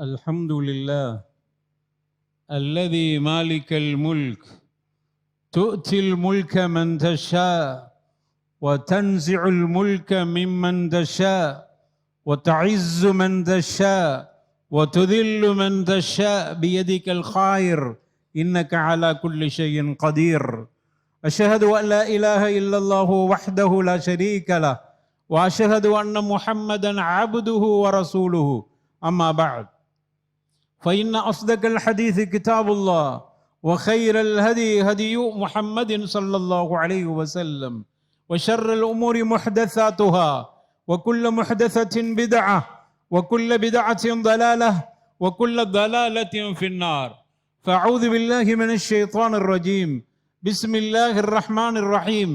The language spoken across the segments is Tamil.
الحمد لله الذي مالك الملك. تؤتي الملك من تشاء وتنزع الملك ممن تشاء وتعز من تشاء وتذل من تشاء بيدك الخير. إنك على كل شيء قدير. أشهد أن لا إله إلا الله وحده لا شريك له. وأشهد أن محمدا عبده ورسوله. أما بعد. فإن أصدق الحديث كتاب الله وخير الهدي هدي محمد صلى الله عليه وسلم وشر الأمور محدثاتها وكل محدثة بدعة وكل بدعة ضلالة وكل ضلالة في النار. فأعوذ بالله من الشيطان الرجيم. بسم الله الرحمن الرحيم.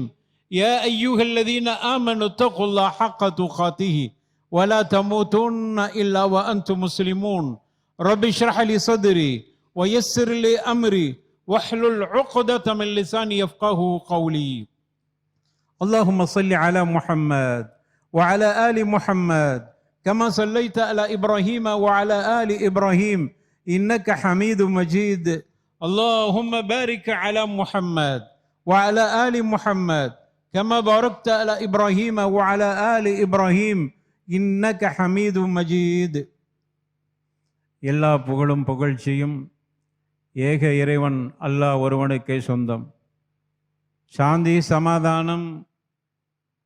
يا أيها الذين آمنوا اتقوا الله حق تقاته ولا تموتن إلا وأنتم مسلمون. رب اشرح لي صدري ويسر لي أمري واحلل عقدة من لساني يفقه قولي. اللهم صل على محمد وعلى آل محمد كما صليت على إبراهيم وعلى آل إبراهيم إنك حميد مجيد. اللهم بارك على محمد وعلى آل محمد كما باركت على إبراهيم وعلى آل إبراهيم إنك حميد مجيد. எல்லா புகழும் புகழ்ச்சியும் ஏக இறைவன் அல்லாஹ் ஒருவனுக்கே சொந்தம். சாந்தி சமாதானம்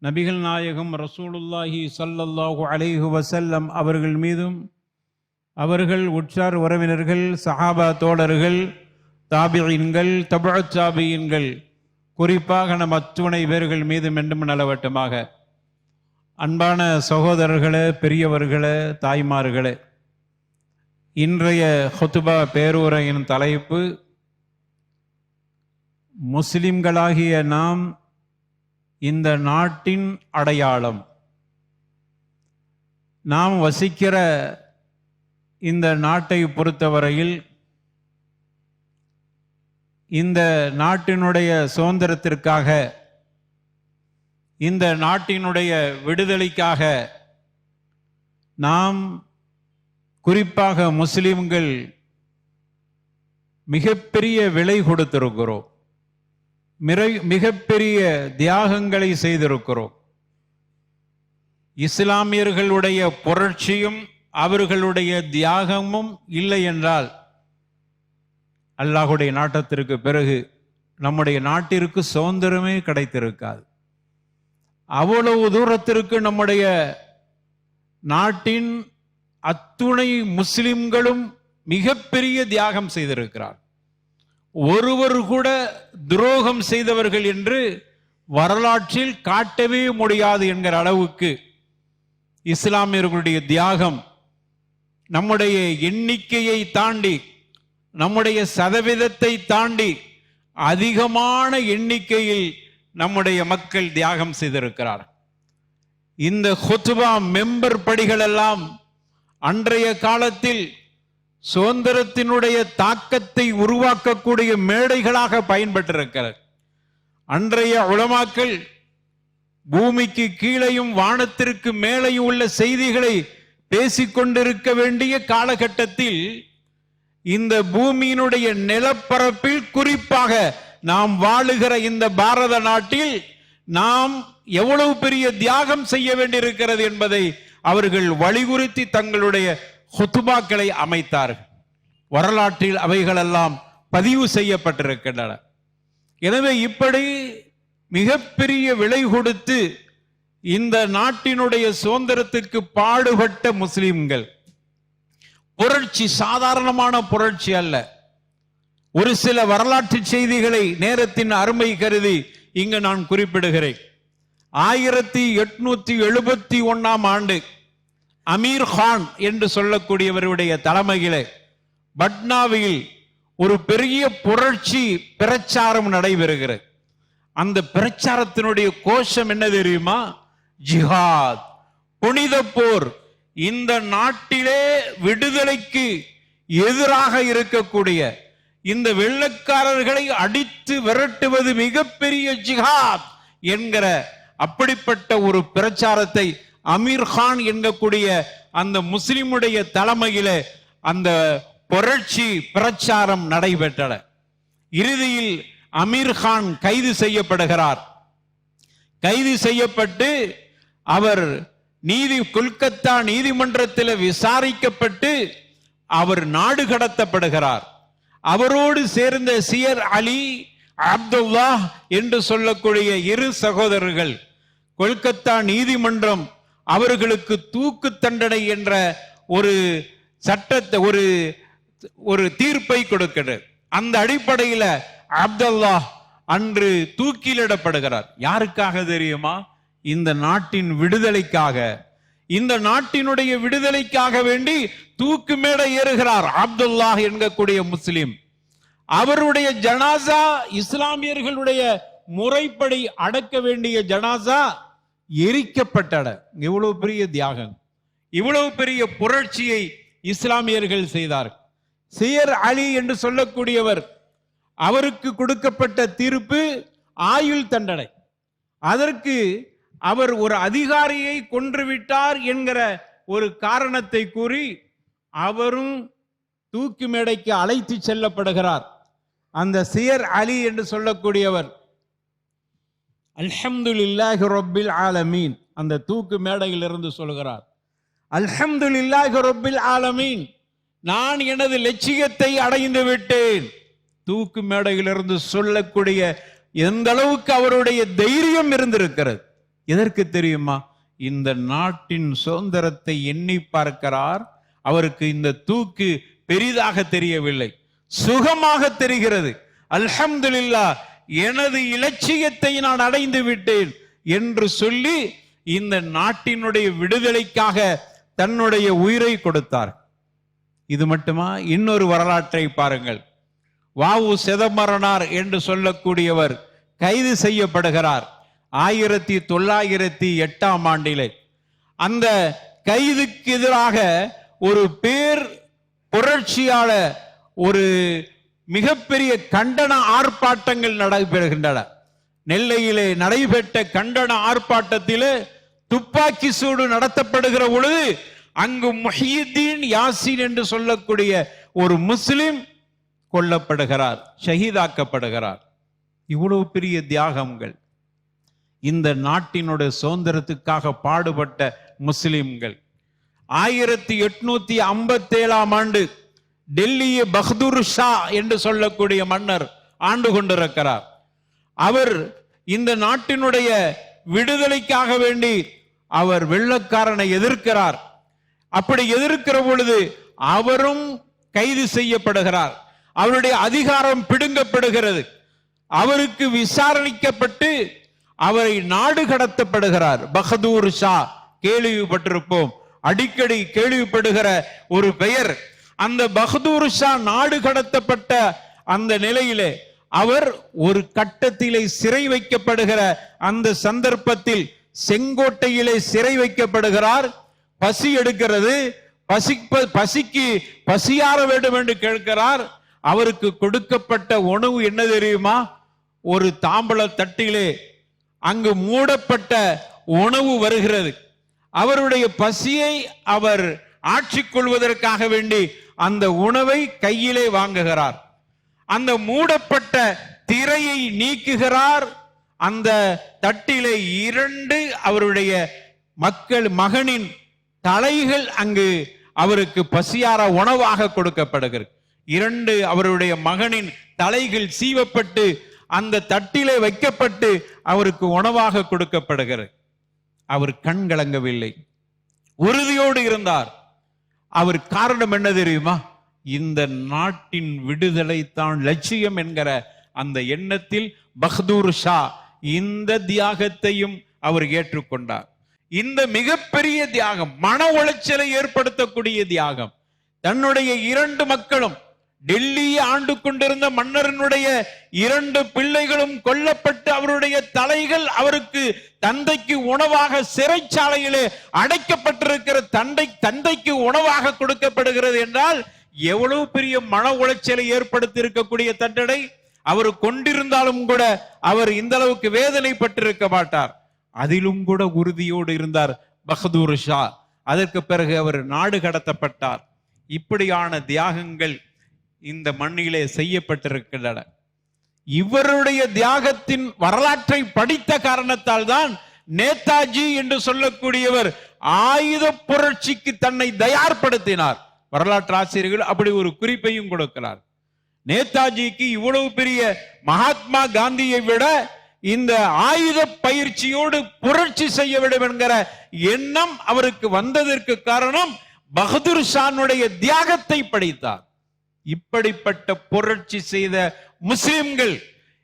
நபிகள் நாயகம் ரசூலுல்லாஹி சல்லல்லாஹு அலைஹி வசல்லம் அவர்கள் மீதும் அவர்கள் உற்றார் உறவினர்கள் சஹாபா தோழர்கள் தாபியின்கள் தபுழ் தாபியின்கள் குறிப்பாக நம் அத்துணை பேர்கள் மீது மென்றும் நலவட்டமாக. அன்பான சகோதரர்களே பெரியவர்களே தாய்மார்களே இன்றைய ஹொத்துபா பேருரையின் தலைப்பு முஸ்லிம்களாகிய நாம் இந்த நாட்டின் அடையாளம். நாம் வசிக்கிற இந்த நாட்டை பொறுத்தவரையில் இந்த நாட்டினுடைய சுதந்திரத்திற்காக இந்த நாட்டினுடைய விடுதலைக்காக நாம் குறிப்பாக முஸ்லிம்கள் மிகப்பெரிய விலை கொடுத்திருக்கிறோம். மிகப்பெரிய தியாகங்களை செய்திருக்கிறோம். இஸ்லாமியர்களுடைய புரட்சியும் அவர்களுடைய தியாகமும் இல்லை என்றால் அல்லாஹுடைய நாட்டத்திற்கு பிறகு நம்முடைய நாட்டிற்கு சுதந்திரமே கிடைத்திருக்காது. அவ்வளவு தூரத்திற்கு நம்முடைய நாட்டின் அத்துணை முஸ்லிம்களும் மிகப்பெரிய தியாகம் செய்திருக்கிறார். ஒருவர் கூட துரோகம் செய்தவர்கள் என்று வரலாற்றில் காட்டவே முடியாது என்கிற அளவுக்கு இஸ்லாமியர்களுடைய தியாகம் நம்முடைய எண்ணிக்கையை தாண்டி நம்முடைய சதவீதத்தை தாண்டி அதிகமான எண்ணிக்கையில் நம்முடைய மக்கள் தியாகம் செய்திருக்கிறார். இந்த ஹொத்துபா மெம்பர் படிகள் எல்லாம் அன்றைய காலத்தில் சுதந்திரத்தினுடைய தாக்கத்தை உருவாக்கக்கூடிய மேடைகளாக பயன்பட்டிருக்கிறது அன்றைய உளமாக்கள் பூமிக்கு கீழையும் வானத்திற்கு மேலேயும் உள்ள செய்திகளை பேசிக்கொண்டிருக்க வேண்டிய காலகட்டத்தில் இந்த பூமியினுடைய நிலப்பரப்பில் குறிப்பாக நாம் வாழுகிற இந்த பாரத நாட்டில் நாம் எவ்வளவு பெரிய தியாகம் செய்ய வேண்டியிருக்கிறது என்பதை அவர்கள் வலியுறுத்தி தங்களுடைய ஹுத்துபாக்களை அமைத்தார்கள். வரலாற்றில் அவைகளெல்லாம் பதிவு செய்யப்பட்டிருக்கின்றன. எனவே இப்படி மிகப்பெரிய விலை கொடுத்து இந்த நாட்டினுடைய சுதந்திரத்துக்கு பாடுபட்ட முஸ்லிம்கள் புரட்சி சாதாரணமான புரட்சி அல்ல. ஒரு சில வரலாற்று செய்திகளை நேரத்தின் அருமை கருதி இங்கு நான் குறிப்பிடுகிறேன். ஆயிரத்தி எட்நூத்தி எழுபத்தி ஒன்னாம் ஆண்டு அமீர் ஹான் என்று சொல்லக்கூடியவருடைய தலைமையிலே பட்னாவில் ஒரு பெரிய புரட்சி பிரச்சாரம் நடைபெறுகிறது. அந்த பிரச்சாரத்தினுடைய கோஷம் என்ன தெரியுமா? ஜிஹாத். புனித போர் இந்த நாட்டிலே விடுதலைக்கு எதிராக இருக்கக்கூடிய இந்த வெள்ளக்காரர்களை அடித்து விரட்டுவது மிகப்பெரிய ஜிஹாத் என்கிற அப்படிப்பட்ட ஒரு பிரச்சாரத்தை அமீர் கான் என்கக்கூடிய அந்த முஸ்லிமுடைய தலைமையில அந்த புரட்சி பிரச்சாரம் நடைபெற்றன. இறுதியில் அமீர் கான் கைது செய்யப்படுகிறார். கைது செய்யப்பட்டு அவர் நீதி கொல்கத்தா நீதிமன்றத்தில் விசாரிக்கப்பட்டு அவர் நாடு கடத்தப்படுகிறார். அவரோடு சேர்ந்த சியர் அலி அப்துல்லா என்று சொல்லக்கூடிய இரு சகோதரர்கள் கொல்கத்தா நீதிமன்றம் அவர்களுக்கு தூக்கு தண்டனை என்ற ஒரு சட்டத்தை ஒரு ஒரு தீர்ப்பை கொடுக்கிறது. அந்த அடிப்படையில் அப்துல்லா அன்று தூக்கிலிடப்படுகிறார். யாருக்காக தெரியுமா? இந்த நாட்டின் விடுதலைக்காக. இந்த நாட்டினுடைய விடுதலைக்காக வேண்டி தூக்கு மேடை ஏறுகிறார் அப்துல்லா என்கக்கூடிய முஸ்லிம். அவருடைய ஜனாசா இஸ்லாமியர்களுடைய முறைப்படி அடக்க வேண்டிய ஜனாசா எரிக்கப்பட்டட. இவ்வளவு பெரிய தியாகம். இவ்வளவு பெரிய புரட்சியை இஸ்லாமியர்கள் செய்தார். சியர் அலி என்று சொல்லக்கூடியவர் அவருக்கு கொடுக்கப்பட்ட தீர்ப்பு ஆயுள் தண்டனை. அதற்கு அவர் ஒரு அதிகாரியை கொன்றுவிட்டார் என்கிற ஒரு காரணத்தை கூறி அவரும் தூக்கு மேடைக்கு அழைத்து செல்லப்படுகிறார். அந்த சியர் அலி என்று சொல்லக்கூடியவர் அல்ஹம்துலில்லாஹி ரொப்பில் ஆலமீன். அந்த தூக்கு மேடையில் இருந்து சொல்கிறார். அல்ஹம்துலில்லாஹி ரொப்பில் ஆலமீன். நான் எனது லட்சியத்தை அடைந்து விட்டேன். தூக்கு மேடையிலிருந்து சொல்லக்கூடிய எந்த அளவுக்கு அவருடைய தைரியம் இருந்திருக்கிறது. எதற்கு தெரியுமா? இந்த நாட்டின் சுதந்திரத்தை எண்ணி பார்க்கிறார். அவருக்கு இந்த தூக்கு பெரிதாக தெரியவில்லை. சுகமாக தெரிகிறது. அல்ஹம்துலில்லா எனது இலட்சியத்தை நான் அடைந்து விட்டேன் என்று சொல்லி இந்த நாட்டினுடைய விடுதலைக்காக தன்னுடைய உயிரை கொடுத்தார். இது மட்டுமா? இன்னொரு வரலாற்றை பாருங்கள். வாவு சிதம்பரனார் என்று சொல்லக்கூடியவர் கைது செய்யப்படுகிறார் ஆயிரத்தி தொள்ளாயிரத்தி எட்டாம் ஆண்டிலே. அந்த கைதுக்கு எதிராக ஒரு பேர் புரட்சியாளர் ஒரு மிகப்பெரிய கண்டன ஆர்ப்பாட்டங்கள் நடைபெறுகின்றன. நெல்லையிலே நடைபெற்ற கண்டன ஆர்ப்பாட்டத்திலே துப்பாக்கி சூடு நடத்தப்படுகிற பொழுது அங்கு முஹீதீன் யாசின் என்று சொல்லக்கூடிய ஒரு முஸ்லிம் கொல்லப்படுகிறார் ஷஹீதாக்கப்படுகிறார். இவ்வளவு பெரிய தியாகங்கள். இந்த நாட்டினுடைய சுதந்திரத்துக்காக பாடுபட்ட முஸ்லிம்கள். ஆயிரத்தி எட்நூத்தி ஐம்பத்தேழாம் ஆண்டு டெல்லியை பஹதூர் ஷா என்று சொல்லக்கூடிய மன்னர் ஆண்டு கொண்டிருக்கிறார். அவர் இந்த நாட்டினுடைய விடுதலைக்காக வேண்டி அவர் வெள்ளக்காரனை எதிர்க்கிறார். அப்படி எதிர்க்கிற பொழுது அவரும் கைது செய்யப்படுகிறார். அவருடைய அதிகாரம் பிடுங்கப்படுகிறது. அவருக்கு விசாரணிக்கப்பட்டு அவரை நாடு கடத்தப்படுகிறார். பகதூர் ஷா கேள்விப்பட்டிருப்போம். அடிக்கடி கேள்விப்படுகிற ஒரு பெயர். அந்த பகதூர் ஷா நாடு கடத்தப்பட்ட அந்த நிலையிலே அவர் ஒரு கட்டத்திலே சிறை வைக்கப்படுகிற அந்த சந்தர்ப்பத்தில் செங்கோட்டையிலே சிறை வைக்கப்படுகிறார். பசி எடுக்கிறது. பசி பசிக்கு பசியார வேண்டும் என்று கேட்கிறார். அவருக்கு கொடுக்கப்பட்ட உணவு என்ன தெரியுமா? ஒரு தாம்பள தட்டிலே அங்கு மூடப்பட்ட உணவு வருகிறது. அவருடைய பசியை அவர் ஆட்சி கொள்வதற்காக வேண்டி அந்த உணவை கையிலே வாங்குகிறார். அந்த மூடப்பட்ட திரையை நீக்குகிறார். அந்த தட்டிலே இரண்டு அவருடைய மக்கள் மகனின் தலைகள் அங்கு அவருக்கு பசியார உணவாக கொடுக்கப்படுகிறது. இரண்டு அவருடைய மகனின் தலைகள் சீவப்பட்டு அந்த தட்டிலே வைக்கப்பட்டு அவருக்கு உணவாக கொடுக்கப்படுகிறது. அவர் கண் கலங்கவில்லை. உறுதியோடு இருந்தார். அவர் காரணம் என்ன தெரியுமா? இந்த நாட்டின் விடுதலை தான் லட்சியம் என்கிற அந்த எண்ணத்தில் பகதூர் ஷா இந்த தியாகத்தையும் அவர் ஏற்றுக்கொண்டார். இந்த மிகப்பெரிய தியாகம் மன உளைச்சலை ஏற்படுத்தக்கூடிய தியாகம் தன்னுடைய இரண்டு மக்களும் டெல்லியை ஆண்டு கொண்டிருந்த மன்னரனுடைய இரண்டு பிள்ளைகளும் கொல்லப்பட்டு அவருடைய தலைகள் அவருக்கு தந்தைக்கு உணவாக சிறைச்சாலையிலே அடைக்கப்பட்டிருக்கிற தந்தை தந்தைக்கு உணவாக கொடுக்கப்படுகிறது என்றால் எவ்வளவு பெரிய மன உளைச்சலை ஏற்படுத்தி இருக்கக்கூடிய தண்டனை? அவர் கொண்டிருந்தாலும் கூட அவர் இந்த அளவுக்கு வேதனைப்பட்டிருக்க மாட்டார். அதிலும் கூட உறுதியோடு இருந்தார் பகதூர் ஷா. அதற்கு பிறகு அவர் நாடு கடத்தப்பட்டார். இப்படியான தியாகங்கள் இந்த மண்ணிலே செய்யப்பட்டிருக்கின்றன. இவருடைய தியாகத்தின் வரலாற்றை படித்த காரணத்தால் தான் நேதாஜி என்று சொல்லக்கூடியவர் ஆயுத புரட்சிக்கு தன்னை தயார்படுத்தினார். வரலாற்று ஆசிரியர்கள் அப்படி ஒரு குறிப்பையும் கொடுக்கிறார். நேதாஜிக்கு இவ்வளவு பெரிய மகாத்மா காந்தியை விட இந்த ஆயுத பயிற்சியோடு புரட்சி செய்ய வேண்டும் என்கிற எண்ணம் அவருக்கு வந்ததற்கு காரணம் பகதூர் ஷானுடைய தியாகத்தை படித்தார். இப்படிப்பட்ட புரட்சி செய்த முஸ்லிம்கள்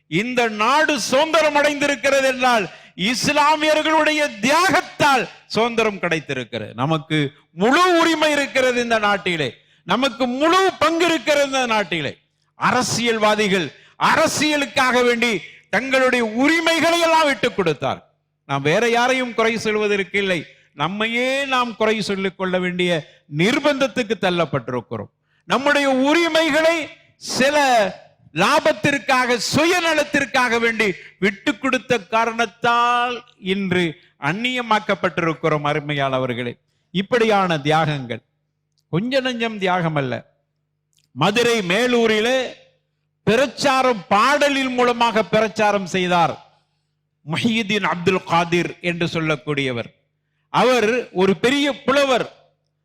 இந்த நாடு சுதந்திரம் அடைந்திருக்கிறது என்றால் இஸ்லாமியர்களுடைய தியாகத்தால் சுதந்திரம் கிடைத்திருக்கிறது. நமக்கு முழு உரிமை இருக்கிறது இந்த நாட்டிலே. நமக்கு முழு பங்கு இருக்கிறது இந்த நாட்டிலே. அரசியல்வாதிகள் அரசியலுக்காக வேண்டி தங்களுடைய உரிமைகளை எல்லாம் விட்டுக் கொடுத்தார் நாம் வேற யாரையும் குறை சொல்வதற்கு இல்லை. நம்மையே நாம் குறை சொல்லிக் கொள்ள வேண்டிய நிர்பந்தத்துக்கு தள்ளப்பட்டிருக்கிறோம். நம்முடைய உரிமைகளை சில லாபத்திற்காக சுயநலத்திற்காக வேண்டி விட்டு கொடுத்த காரணத்தால் இன்று அந்நியமாக்கப்பட்டிருக்கிறோம் அருமையாளவர்களே இப்படியான தியாகங்கள் கொஞ்ச நஞ்சம் தியாகம் அல்ல. மதுரை மேலூரிலே பிரச்சாரம் பாடலின் மூலமாக பிரச்சாரம் செய்தார் மஹீதீன் அப்துல் காதிர் என்று சொல்லக்கூடியவர். அவர் ஒரு பெரிய புலவர்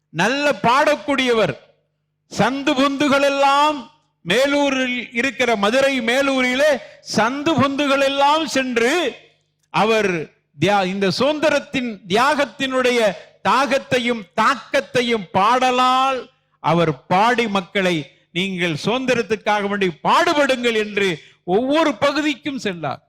நல்ல பாடக்கூடியவர். சந்து பொந்துகள் எல்லாம் மேலூரில் இருக்கிற மதுரை மேலூரிலே சந்து பொந்துகள் எல்லாம் சென்று அவர் தியா- இந்த சுதந்திரத்தின் தியாகத்தினுடைய தாகத்தையும் தாக்கத்தையும் பாடலால் அவர் பாடி மக்களை நீங்கள் சுதந்திரத்துக்காக வேண்டி பாடுபடுங்கள் என்று ஒவ்வொரு பகுதிக்கும் சென்றார்.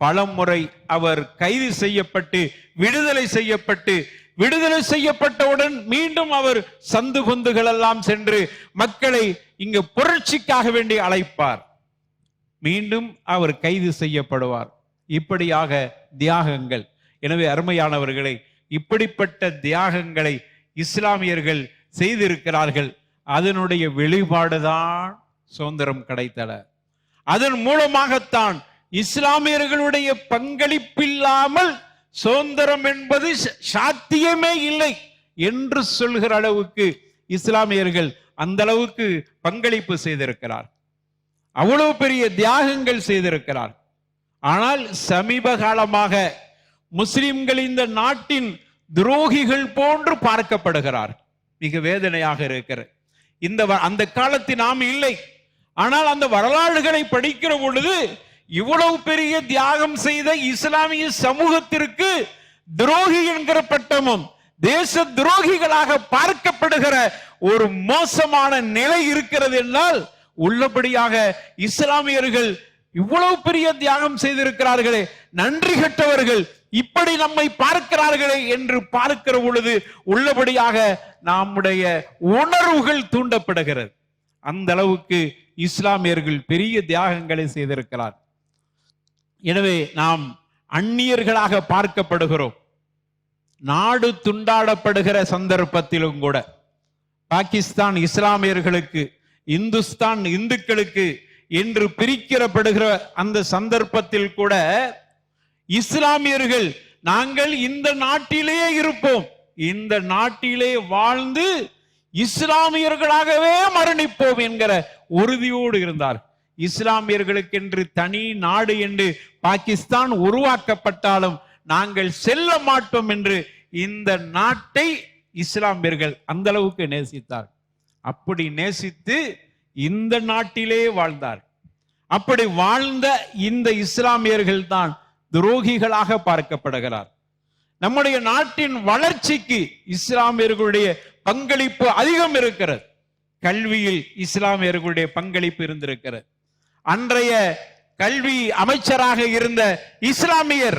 பலமுறை அவர் கைது செய்யப்பட்டு விடுதலை செய்யப்பட்டு விடுதலை செய்யப்பட்டவுடன் மீண்டும் அவர் சந்து பொந்துகள் எல்லாம் சென்று மக்களை இங்கு புரட்சிக்காக வேண்டி அழைப்பார். மீண்டும் அவர் கைது செய்யப்படுவார். இப்படியாக தியாகங்கள். எனவே அருமையானவர்களை இப்படிப்பட்ட தியாகங்களை இஸ்லாமியர்கள் செய்திருக்கிறார்கள். அதனுடைய வெளிப்பாடுதான் சுதந்திரம் கிடைத்தல. அதன் மூலமாகத்தான் இஸ்லாமியர்களுடைய பங்களிப்பில்லாமல் சுதந்திரம் என்பது சாத்தியமே இல்லை என்று சொல்கிற அளவுக்கு இஸ்லாமியர்கள் அந்த அளவுக்கு பங்களிப்பு செய்திருக்கிறார். அவ்வளவு பெரிய தியாகங்கள் செய்திருக்கிறார். ஆனால் சமீப காலமாக முஸ்லிம்கள் இந்த நாட்டின் துரோகிகள் போன்று பார்க்கப்படுகிறார். மிக வேதனையாக இருக்கிறது. இந்த வ- அந்த காலத்தில் நாம் இல்லை. ஆனால் அந்த வரலாறுகளை படிக்கிற பொழுது இவ்வளவு பெரிய தியாகம் செய்த இஸ்லாமிய சமூகத்திற்கு துரோகி என்கிற பட்டமும் தேச துரோகிகளாக பார்க்கப்படுகிற ஒரு மோசமான நிலை இருக்கிறது என்றால் உள்ளபடியாக இஸ்லாமியர்கள் இவ்வளவு பெரிய தியாகம் செய்திருக்கிறார்களே நன்றி கெட்டவர்கள் இப்படி நம்மை பார்க்கிறார்களே என்று பார்க்கிற பொழுது உள்ளபடியாக நம்முடைய உணர்வுகள் தூண்டப்படுகிறது. அந்த அளவுக்கு இஸ்லாமியர்கள் பெரிய தியாகங்களை செய்திருக்கிறார் எனவே நாம் அந்நியர்களாக பார்க்கப்படுகிறோம். நாடு துண்டாடப்படுகிற சந்தர்ப்பத்திலும் கூட பாகிஸ்தான் இஸ்லாமியர்களுக்கு இந்துஸ்தான் இந்துக்களுக்கு என்று பிரிக்கிறப்படுகிற அந்த சந்தர்ப்பத்தில் கூட இஸ்லாமியர்கள் நாங்கள் இந்த நாட்டிலேயே இருப்போம். இந்த நாட்டிலே வாழ்ந்து இஸ்லாமியர்களாகவே மரணிப்போம் என்கிற உறுதியோடு இருந்தார்கள். இஸ்லாமியர்களுக்கென்று தனி நாடு என்று பாகிஸ்தான் உருவாக்கப்பட்டாலும் நாங்கள் செல்ல மாட்டோம் என்று இந்த நாட்டை இஸ்லாமியர்கள் அந்த அளவுக்கு நேசித்தார் அப்படி நேசித்து இந்த நாட்டிலே வாழ்ந்தார். அப்படி வாழ்ந்த இந்த இஸ்லாமியர்கள் தான் துரோகிகளாக பார்க்கப்படுகிறார். நம்முடைய நாட்டின் வளர்ச்சிக்கு இஸ்லாமியர்களுடைய பங்களிப்பு அதிகம் இருக்கிறது. கல்வியில் இஸ்லாமியர்களுடைய பங்களிப்பு இருந்திருக்கிறது. அன்றைய கல்வி அமைச்சராக இருந்த இஸ்லாமியர்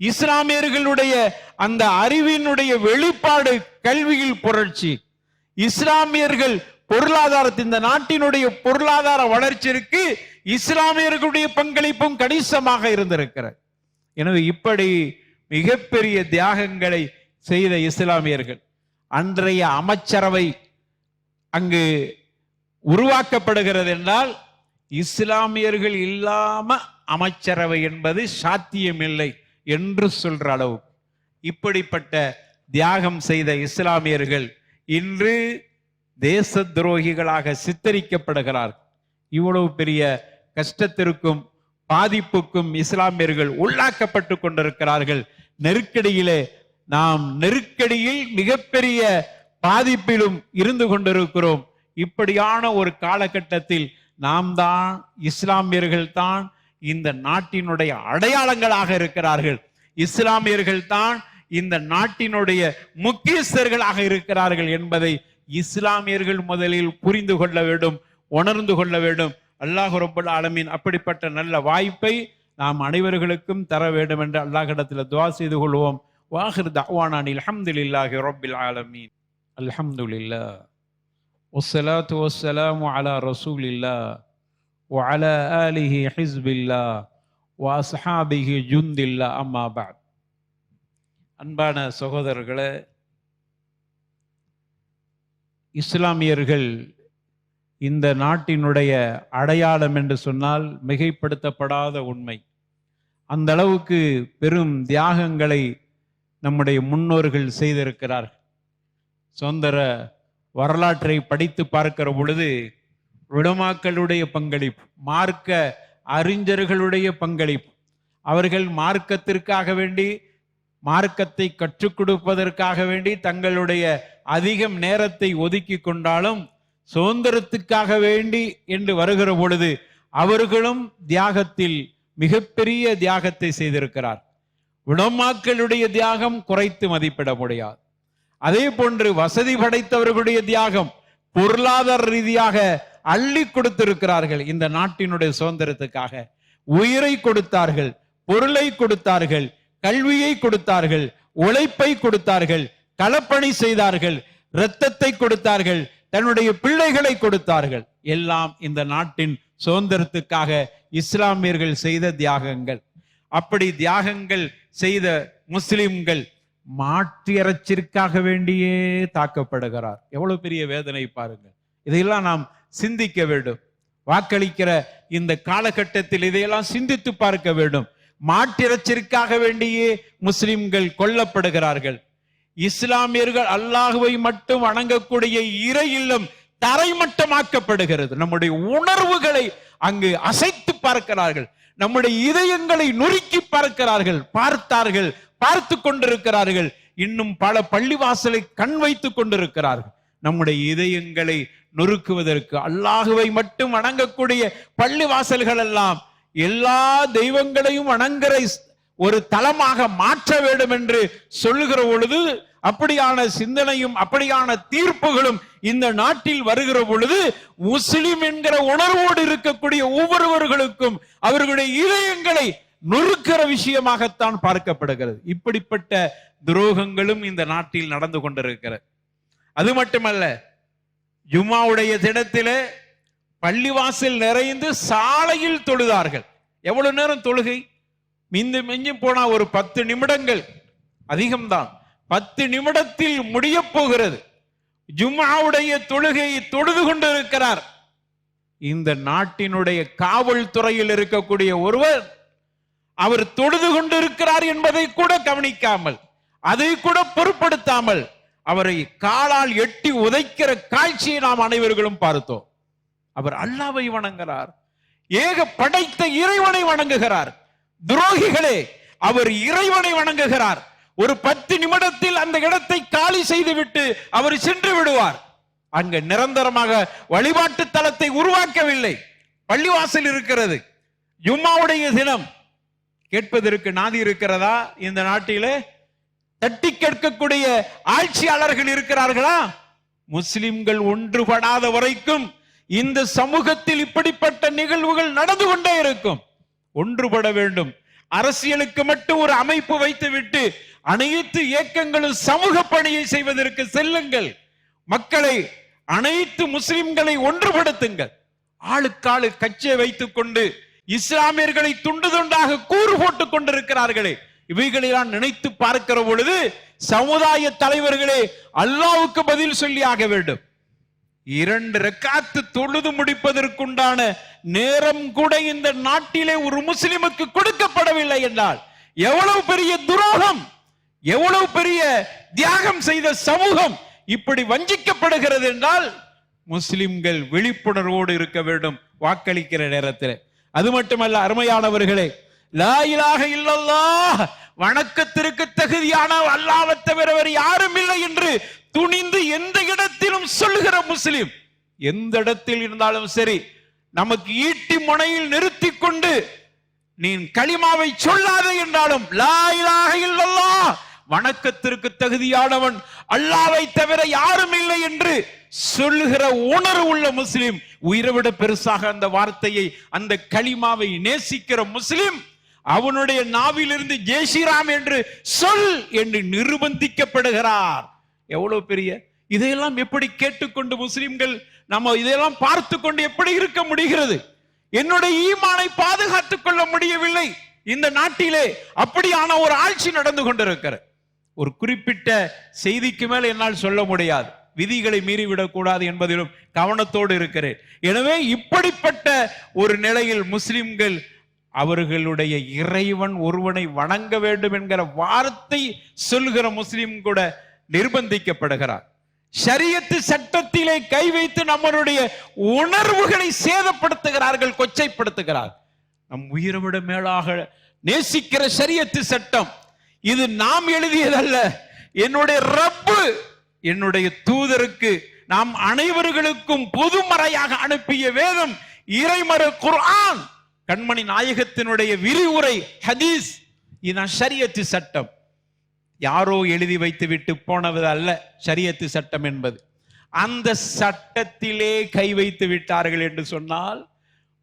இஸ்லாமியர்களுடைய அந்த அறிவினுடைய வெளிப்பாடு கல்வியில் புரட்சி. இஸ்லாமியர்கள் பொருளாதாரத்தை இந்த நாட்டினுடைய பொருளாதார வளர்ச்சிக்கு இஸ்லாமியர்களுடைய பங்களிப்பும் கணிசமாக இருந்திருக்கிறது. எனவே இப்படி மிகப்பெரிய தியாகங்களை செய்த இஸ்லாமியர்கள் அன்றைய அமைச்சரவை அங்கு உருவாக்கப்படுகிறது என்றால் இஸ்லாமியர்கள் இல்லாம அமைச்சரவை என்பது சாத்தியமில்லை என்று சொல்ற அளவு இப்படிப்பட்ட தியாகம் செய்த இஸ்லாமியர்கள் இன்று தேச துரோகிகளாக சித்தரிக்கப்படுகிறார் இவ்வளவு பெரிய கஷ்டத்திற்கும் பாதிப்புக்கும் இஸ்லாமியர்கள் உள்ளாக்கப்பட்டு கொண்டிருக்கிறார்கள். நெருக்கடியிலே நாம் நெருக்கடியில் மிகப்பெரிய பாதிப்பிலும் இருந்து கொண்டிருக்கிறோம். இப்படியான ஒரு காலகட்டத்தில் நாம் தான் இஸ்லாமியர்கள் தான் இந்த நாட்டினுடைய அடையாளங்களாக இருக்கிறார்கள். இஸ்லாமியர்கள் தான் இந்த நாட்டினுடைய முக்கியஸ்தர்களாக இருக்கிறார்கள் என்பதை இஸ்லாமியர்கள் முதலில் புரிந்து கொள்ள வேண்டும் உணர்ந்து கொள்ள வேண்டும். அல்லாஹ் ரபுல் ஆலமீன் அப்படிப்பட்ட நல்ல வாய்ப்பை நாம் அனைவர்களுக்கும் தர வேண்டும் என்று அல்லாஹிடத்தில் துவா செய்து கொள்வோம். வாஹிர் தவானான் அல்ஹம்துலில்லாஹி ரப்பில் ஆலமீன். அல்ஹம்துலில்லாஹ். والصلاة والسلام على رسول الله وعلى آله حزب الله وأصحابه جند الله أما بعد அன்பான சகோதரர்களே இஸ்லாமியர்கள் இந்த நாட்டினுடைய அடையாளம் என்று சொன்னால் மிகைப்படுத்தப்படாத உண்மை அந்த அளவுக்கு பெரும் தியாகங்களை நம்முடைய முன்னோர்கள் செய்திருக்கிறார்கள் சுதந்திர வரலாற்றை படித்து பார்க்கிற பொழுது உலமாக்களுடைய பங்களிப்பு மார்க்க அறிஞர்களுடைய பங்களிப்பு. அவர்கள் மார்க்கத்திற்காக வேண்டி மார்க்கத்தை கற்றுக் கொடுப்பதற்காக வேண்டி தங்களுடைய அதிகம் நேரத்தை ஒதுக்கி கொண்டாலும் சுதந்திரத்துக்காக வேண்டி என்று வருகிற பொழுது அவர்களும் தியாகத்தில் மிகப்பெரிய தியாகத்தை செய்திருக்கிறார். உடமாக்களுடைய தியாகம் குறைத்து மதிப்பிட முடியாது. அதே போன்று வசதி படைத்தவர்களுடைய தியாகம் பொருளாதார ரீதியாக அள்ளி கொடுத்திருக்கிறார்கள். இந்த நாட்டினுடைய சுதந்திரத்துக்காக உயிரை கொடுத்தார்கள் பொருளை கொடுத்தார்கள் கல்வியை கொடுத்தார்கள் உழைப்பை கொடுத்தார்கள் களப்பணி செய்தார்கள் இரத்தத்தை கொடுத்தார்கள் தன்னுடைய பிள்ளைகளை கொடுத்தார்கள். எல்லாம் இந்த நாட்டின் சுதந்திரத்துக்காக இஸ்லாமியர்கள் செய்த தியாகங்கள். அப்படி தியாகங்கள் செய்த முஸ்லிம்கள் மாற்றியறச்சிற்காக வேண்டியே தாக்கப்படுகிறார். எவ்வளவு பெரிய வேதனை பாருங்க இதையெல்லாம் நாம் சிந்திக்க வேண்டும். வாக்களிக்கிற இந்த காலகட்டத்தில் இதையெல்லாம் சிந்தித்து பார்க்க வேண்டும். மாற்றிறச்சிற்காக வேண்டியே முஸ்லிம்கள் கொல்லப்படுகிறார்கள். இஸ்லாமியர்கள் அல்லாஹுவை மட்டும் வணங்கக்கூடிய இறை இல்லம் தரைமட்டமாக்கப்படுகிறது. நம்முடைய உணர்வுகளை அங்கு அசைத்து பார்க்கிறார்கள். நம்முடைய இதயங்களை நொறுக்கி பார்க்கிறார்கள். பார்த்தார்கள். பார்த்து கொண்டிருக்கிறார்கள். இன்னும் பல பள்ளிவாசலை கண் வைத்துக் கொண்டிருக்கிறார்கள். நம்முடைய இதயங்களை நொறுக்குவதற்கு அல்லாஹுவை மட்டும் வணங்கக்கூடிய பள்ளிவாசல்கள் எல்லாம் எல்லா தெய்வங்களையும் வணங்குற ஒரு தளமாக மாற்ற வேண்டும் என்று சொல்லுகிற பொழுது அப்படியான சிந்தனையும் அப்படியான தீர்ப்புகளும் இந்த நாட்டில் வருகிற பொழுது முஸ்லிம் என்கிற உணர்வோடு இருக்கக்கூடிய ஒவ்வொருவர்களுக்கும் அவர்களுடைய இதயங்களை நொறுக்கிற விஷயமாகத்தான் பார்க்கப்படுகிறது. இப்படிப்பட்ட துரோகங்களும் இந்த நாட்டில் நடந்து கொண்டிருக்கிறது. அது மட்டுமல்ல ஜும்மாவுடைய தினத்திலே பள்ளிவாசல் நிறைந்து சாலையில் தொழுதார்கள். எவ்வளவு நேரம் தொழுகை? மிந்து மிஞ்சும் போனா ஒரு பத்து நிமிடங்கள். அதிகம்தான். பத்து நிமிடத்தில் முடிய போகிறது. ஜும்மாவுடைய தொழுகையை தொழுது கொண்டிருக்கிறார். இந்த நாட்டினுடைய காவல்துறையில் இருக்கக்கூடிய ஒருவர் அவர் தொழுது கொண்டிருக்கிறார் என்பதை கூட கவனிக்காமல் அதை கூட பொருட்படுத்தாமல் அவரை காலால் எட்டி உதைக்கிற காட்சியை நாம் அனைவர்களும் பார்த்தோம். அவர் அல்லாவை வணங்குகிறார். ஏக படைத்த இறைவனை வணங்குகிறார். துரோகிகளே அவர் இறைவனை வணங்குகிறார். ஒரு பத்து நிமிடத்தில் அந்த இடத்தை காலி செய்துவிட்டு அவர் சென்று விடுவார். அங்கு நிரந்தரமாக வழிபாட்டு தலத்தை உருவாக்கவில்லை. பள்ளிவாசல் இருக்கிறது. ஜும்மாவுடைய தினம் கேட்பதற்கு நாதி இருக்கிறதா? இந்த நாட்டிலே தட்டி கேட்கக்கூடிய ஆட்சியாளர்கள் இருக்கிறார்களா? முஸ்லிம்கள் ஒன்றுபடாத வரைக்கும் இந்த சமூகத்தில் இப்படிப்பட்ட நிகழ்வுகள் நடந்து கொண்டே இருக்கும். ஒன்றுபட வேண்டும். அரசியலுக்கு மட்டும் ஒரு அமைப்பு வைத்துவிட்டு அனைத்து இயக்கங்களும் சமூக பணியை செய்வதற்கு செல்லுங்கள். மக்களை அனைத்து முஸ்லிம்களை ஒன்றுபடுத்துங்கள். ஆளுக்காளு கட்சியை வைத்துக் கொண்டு இஸ்லாமியர்களை துண்டு துண்டாக கூறு போட்டுக் கொண்டிருக்கிறார்களே. இவைகளெல்லாம் நினைத்து பார்க்கிற பொழுது சமுதாய தலைவர்களே அல்லாவுக்கு பதில் சொல்லி ஆக வேண்டும். இரண்டு ரக்காத்து தொழுது முடிப்பதற்குண்டான நேரம் கூட இந்த நாட்டிலே ஒரு முஸ்லிமுக்கு கொடுக்கப்படவில்லை என்றால் எவ்வளவு பெரிய துரோகம் எவ்வளவு பெரிய தியாகம் செய்த சமூகம் இப்படி வஞ்சிக்கப்படுகிறது என்றால் முஸ்லிம்கள் விழிப்புணர்வோடு இருக்க வேண்டும். வாக்களிக்கிற நேரத்தில் அது மட்டுமல்ல அருமையானவர்களே லா இல்லல்லா இல்லல்லாஹ் வணக்கத்திற்கு தகுதியான அல்லாவை தவிர வேறு யாரும் இல்லை என்று துணிந்து எந்த இடத்திலும் சொல்லுகிற முஸ்லிம் எந்த இடத்தில் இருந்தாலும் சரி நமக்கு ஈட்டி முனையில் நிறுத்தி கொண்டு நீ களிமாவை சொல்லாதே என்றாலும் லா இல்லல்லா வணக்கத்திற்கு தகுதியானவன் அல்லாவை தவிர யாரும் இல்லை என்று சொல்லுகிற உணர்வு உள்ள முஸ்லிம் உயிரை விட பெருசாக அந்த வார்த்தையை அந்த களிமாவை நேசிக்கிற முஸ்லிம் அவனுடைய நாவிலிருந்து ஜெய்ஸ்ரீராம் என்று சொல் என்று நிர்பந்திக்கப்படுகிறார். எவ்வளவு பெரிய? இதையெல்லாம் எப்படி கேட்டுக்கொண்டு முஸ்லிம்கள் நம்ம இதையெல்லாம் பார்த்து கொண்டு எப்படி இருக்க முடிகிறது? என்னுடைய ஈமானை பாதுகாத்துக் கொள்ள முடியவில்லை. இந்த நாட்டிலே அப்படியான ஒரு ஆட்சி நடந்து கொண்டிருக்கிறது. ஒரு குறிப்பிட்ட செய்திக்கு மேல் என்னால் சொல்ல முடியாது. விதிகளை மீறிவிடக்கூடாது என்பதிலும் கவனத்தோடு இருக்கிறேன். எனவே இப்படிப்பட்ட ஒரு நிலையில் முஸ்லிம்கள் அவர்களுடைய இறைவன் ஒருவனை வணங்க வேண்டும் என்கிற வார்த்தை சொல்லுகிற முஸ்லிம் கூட நிர்பந்திக்கப்படுகிறார். சரியத்து சட்டத்திலே கை வைத்து நம்மளுடைய உணர்வுகளை சேதப்படுத்துகிறார்கள் கொச்சைப்படுத்துகிறார். நம் உயிரை விட மேலாக நேசிக்கிற ஷரியத்து சட்டம் இது நாம் எழுதியதல்ல. என்னுடைய ரப்பு என்னுடைய தூதருக்கு நாம் அனைவர்களுக்கும் பொதுமறையாக அனுப்பிய வேதம் இறைமறு குர்ஆன். கண்மணி நாயகத்தினுடைய விரிவுரை ஹதீஸ் இதுதான் ஷரியத்து சட்டம். யாரோ எழுதி வைத்து விட்டு போனது அல்ல ஷரியத்து சட்டம் என்பது. அந்த சட்டத்திலே கை வைத்து விட்டார்கள் என்று சொன்னால்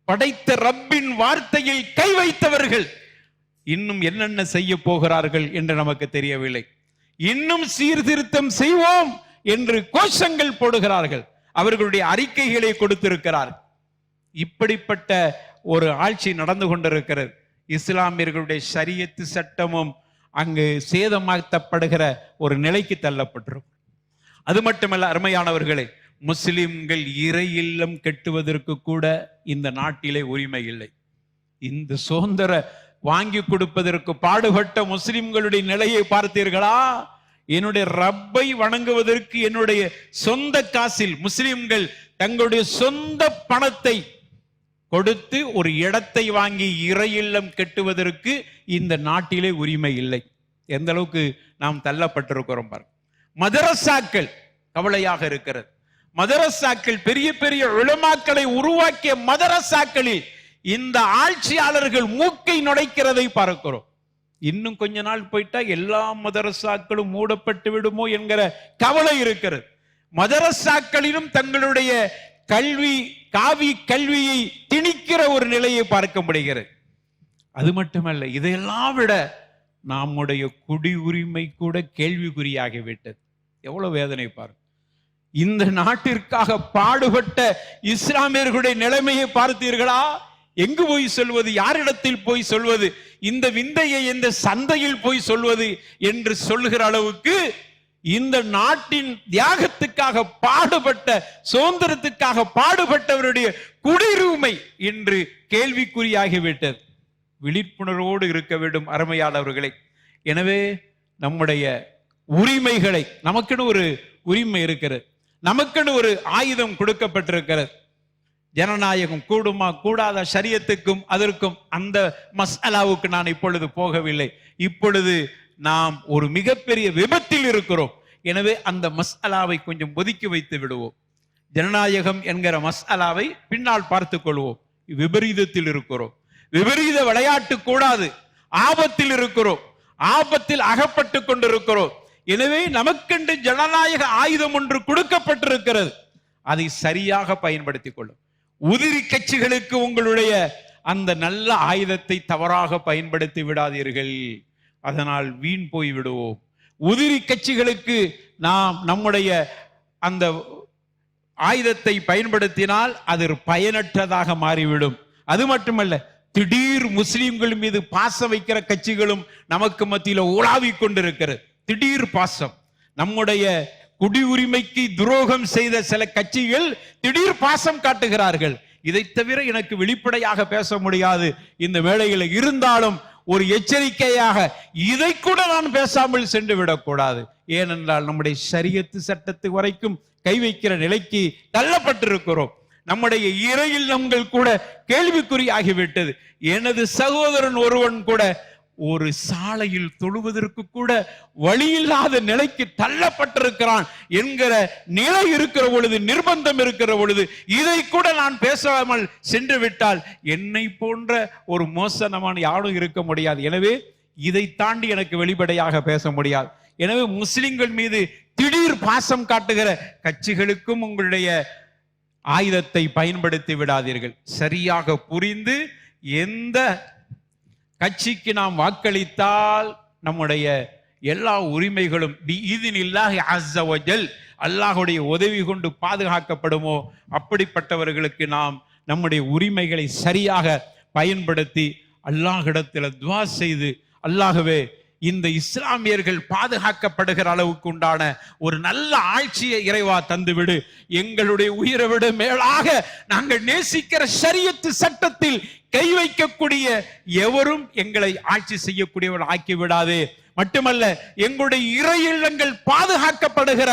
படைத்த ரப்பின் வார்த்தையில் கை வைத்தவர்கள் இன்னும் என்னென்ன செய்ய போகிறார்கள் என்று நமக்கு தெரியவில்லை. இன்னும் சீர்திருத்தம் செய்வோம் என்று கோஷங்கள் போடுகிறார்கள். அவர்களுடைய அறிக்கைகளை கொடுத்திருக்கிறார். இப்படிப்பட்ட ஒரு ஆட்சி நடந்து கொண்டிருக்கிறது. இஸ்லாமியர்களுடைய சரியத்து சட்டமும் அங்கு சேதமாக்கப்படுகிற ஒரு நிலைக்கு தள்ளப்பட்டிருக்கும். அது மட்டுமல்ல அருமையானவர்களே முஸ்லிம்கள் இறை இல்லம் கெட்டுவதற்கு கூட இந்த நாட்டிலே உரிமை இல்லை. இந்த சுதந்திர வாங்கி கொடுப்பதற்கு பாடுபட்ட முஸ்லிம்களுடைய நிலையை பார்த்தீர்களா? என்னுடைய ரப்பை வணங்குவதற்கு என்னுடைய சொந்த காசில் முஸ்லிம்கள் தங்களுடைய சொந்த பணத்தை கொடுத்து ஒரு இடத்தை வாங்கி இறை இல்லம் இந்த நாட்டிலே உரிமை இல்லை. எந்த அளவுக்கு நாம் தள்ளப்பட்டிருக்கிறோம் பாருங்க. மதரசாக்கள் கவலையாக இருக்கிறது. மதரசாக்கள் பெரிய பெரிய உளமாக்களை உருவாக்கிய மதரசாக்களில் இந்த ஆட்சியாளர்கள் மூக்கை நுடைக்கிறதை பார்க்கிறோம். இன்னும் கொஞ்ச நாள் போயிட்டா எல்லா மதரசாக்களும் மூடப்பட்டு விடுமோ என்கிற கவலை இருக்கிறது. மதரசாக்களிலும் தங்களுடைய கல்வி காவி கல்வியை திணிக்கிற ஒரு நிலையை பார்க்க முடிகிறது அது மட்டுமல்ல இதையெல்லாம் விட நம்முடைய குடி உரிமை கூட கேள்விக்குறியாகிவிட்டது எவ்வளவு வேதனை பாருங்க. இந்த நாட்டிற்காக பாடுபட்ட இஸ்லாமியர்களுடைய நிலைமையை பார்த்தீர்களா? எங்கு போய் சொல்வது யாரிடத்தில் போய் சொல்வது இந்த விந்தையை எந்த சந்தையில் போய் சொல்வது என்று சொல்லுகிற அளவுக்கு இந்த நாட்டின் தியாகத்துக்காக பாடுபட்ட சுதந்திரத்துக்காக பாடுபட்டவருடைய குடியுரிமை என்று கேள்விக்குறியாகிவிட்டது. விழிப்புணர்வோடு இருக்க வேண்டும் அருமையாளவர்களை எனவே நம்முடைய உரிமைகளை நமக்குன்னு ஒரு உரிமை இருக்கிறது. நமக்குன்னு ஒரு ஆயுதம் கொடுக்கப்பட்டிருக்கிறது. ஜனநாயகம் கூடுமா கூடாத சரியத்துக்கும் அதற்கும் அந்த மசாலாவுக்கு நான் இப்பொழுது போகவில்லை. இப்பொழுது நாம் ஒரு மிகப்பெரிய விபத்தில் இருக்கிறோம். எனவே அந்த மசாலாவை கொஞ்சம் ஒதுக்கி வைத்து விடுவோம். ஜனநாயகம் என்கிற மசாலாவை பின்னால் பார்த்து கொள்வோம். விபரீதத்தில் இருக்கிறோம். விபரீத விளையாட்டு கூடாது. ஆபத்தில் இருக்கிறோம். ஆபத்தில் அகப்பட்டு கொண்டிருக்கிறோம். எனவே நமக்கென்று ஜனநாயக ஆயுதம் ஒன்று கொடுக்கப்பட்டிருக்கிறது. அதை சரியாக பயன்படுத்திக் கொள்ளும். உதிரி கட்சிகளுக்கு உங்களுடைய அந்த நல்ல ஆயுதத்தை தவறாக பயன்படுத்தி விடாதீர்கள். அதனால் வீண் போய் விடுவோம். உதிரி கட்சிகளுக்கு நாம் நம்முடைய அந்த ஆயுதத்தை பயன்படுத்தினால் அது பயனற்றதாக மாறிவிடும். அது மட்டுமல்ல திடீர் முஸ்லிம்கள் மீது பாசம் வைக்கிற கட்சிகளும் நமக்கு மத்தியில் உலாவிக் கொண்டிருக்கிறது. திடீர் பாசம். நம்முடைய குடியுரிமைக்கு துரோகம் செய்த சில கட்சிகள் திடீர் பாசம் காட்டுகிறார்கள். இதை தவிர எனக்கு வெளிப்படையாக பேச முடியாது. இந்த வேளையில் இருந்தாலும் ஒரு எச்சரிக்கையாக இதை கூட நான் பேசாமல் சென்று விடக்கூடாது. ஏனென்றால் நம்முடைய சரியத்து சட்டத்து வரைக்கும் கை வைக்கிற நிலைக்கு தள்ளப்பட்டிருக்கிறோம். நம்முடைய இறையில் நம்மள் கூட கேள்விக்குறியாகிவிட்டது. எனது சகோதரன் ஒருவன் கூட ஒரு சாலையில் தொழுவதற்கு கூட வழியில்லாத நிலைக்கு தள்ளப்பட்டிருக்கிறான் என்கிற நிலை இருக்கிற பொழுது நிர்பந்தம் இருக்கிற பொழுது இதை கூட நான் பேசாமல் சென்று விட்டால் என்னை போன்ற ஒரு மோசனமான யாரும் இருக்க முடியாது. எனவே இதை தாண்டி எனக்கு வெளிப்படையாக பேச முடியாது. எனவே முஸ்லிம்கள் மீது திடீர் பாசம் காட்டுகிற கட்சிகளுக்கும் உங்களுடைய ஆயுதத்தை பயன்படுத்தி விடாதீர்கள். சரியாக புரிந்து எந்த கட்சிக்கு நாம் வாக்களித்தால் நம்முடைய எல்லா உரிமைகளும் இல்லாஹி அஸ்ஸவஜல் அல்லாஹுடைய உதவி கொண்டு பாதுகாக்கப்படுமோ? அப்படிப்பட்டவர்களுக்கு நாம் நம்முடைய உரிமைகளை சரியாக பயன்படுத்தி அல்லாஹிடத்தில் துவா செய்து அல்லாகவே இந்த இஸ்லாமியர்கள் பாதுகாக்கப்படுகிற அளவுக்கு உண்டான ஒரு நல்ல ஆட்சியை இறைவா தந்துவிடு. எங்களுடைய உயிரை விட மேலாக நாங்கள் நேசிக்கிற சரியத்து சட்டத்தில் கை வைக்கக்கூடிய எவரும் எங்களை ஆட்சி செய்யக்கூடியவர்கள் ஆக்கி விடாது மட்டுமல்ல எங்களுடைய இறை இல்லங்கள் பாதுகாக்கப்படுகிற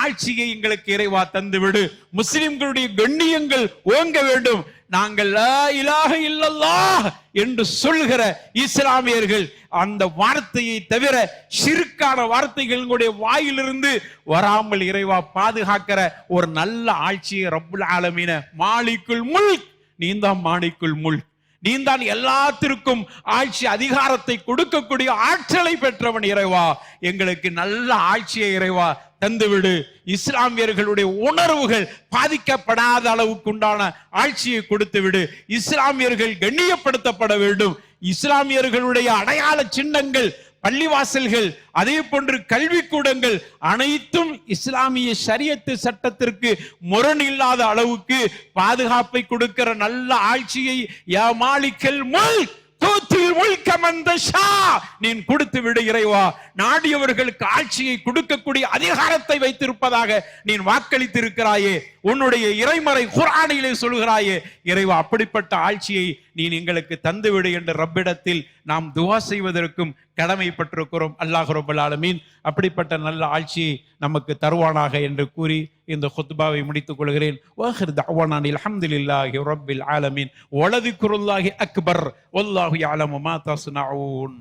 ஆட்சியை எங்களுக்கு இறைவா தந்துவிடு. முஸ்லிம்களுடைய கண்ணியங்கள் ஓங்க வேண்டும். நாங்கள் லா இல்லல்லா இல்லல்லாஹ் என்று சொல்கிற இஸ்லாமியர்கள் அந்த வார்த்தையை தவிர சிறுக்கான வார்த்தைகளுடைய வாயிலிருந்து வராமல் இறைவா பாதுகாக்கிற ஒரு நல்ல ஆட்சியை ரப்புல் ஆலமீன மாலிக்குள் முல் நீந்தான் மாணிக்குள் நீ நீந்தான் எல்லாத்திற்கும் ஆட்சி அதிகாரத்தை கொடுக்கக்கூடிய ஆற்றலை பெற்றவன் இறைவா. எங்களுக்கு நல்ல ஆட்சியை இறைவா தந்துவிடு. இஸ்லாமியர்களுடைய உணர்வுகள் பாதிக்கப்படாத அளவுக்கு உண்டான ஆட்சியை கொடுத்து விடு இஸ்லாமியர்கள் கண்ணியப்படுத்தப்பட வேண்டும். இஸ்லாமியர்களுடைய அடையாள சின்னங்கள் பள்ளிவாசல்கள் அதே போன்று கல்விக்கூடங்கள் அனைத்தும் இஸ்லாமிய சரியத்து சட்டத்திற்கு முரண் இல்லாத அளவுக்கு பாதுகாப்பை கொடுக்கிற நல்ல ஆட்சியை ஏமாளிக்கல் மாலிக்கல் முல் தூத்தில் ஷா நீ கொடுத்து விடு இறைவா. நாடியவர்களுக்கு ஆட்சியை கொடுக்கக்கூடிய அதிகாரத்தை வைத்திருப்பதாக நீ வாக்களித்திருக்கிறாயே. உன்னுடைய இறைமறை குரானிலே சொல்கிறாயே இறைவா அப்படிப்பட்ட ஆட்சியை நீ எங்களுக்கு தந்துவிடு என்ற ரப்பிடத்தில் நாம் துவா செய்வதற்கும் கடமைப்பட்டிருக்கிறோம். அல்லாஹ் ரபுல் ஆலமீன் அப்படிப்பட்ட நல்ல ஆட்சியை நமக்கு தருவானாக என்று கூறி இந்த ஹுத்பாவை முடித்துக் கொள்கிறேன். வாஹிர் தஅவானான் அல்ஹம்துலில்லாஹி ரப்பில் ஆலமீன். அக்பர். ஒல்லாஹி ஆலமுமா மா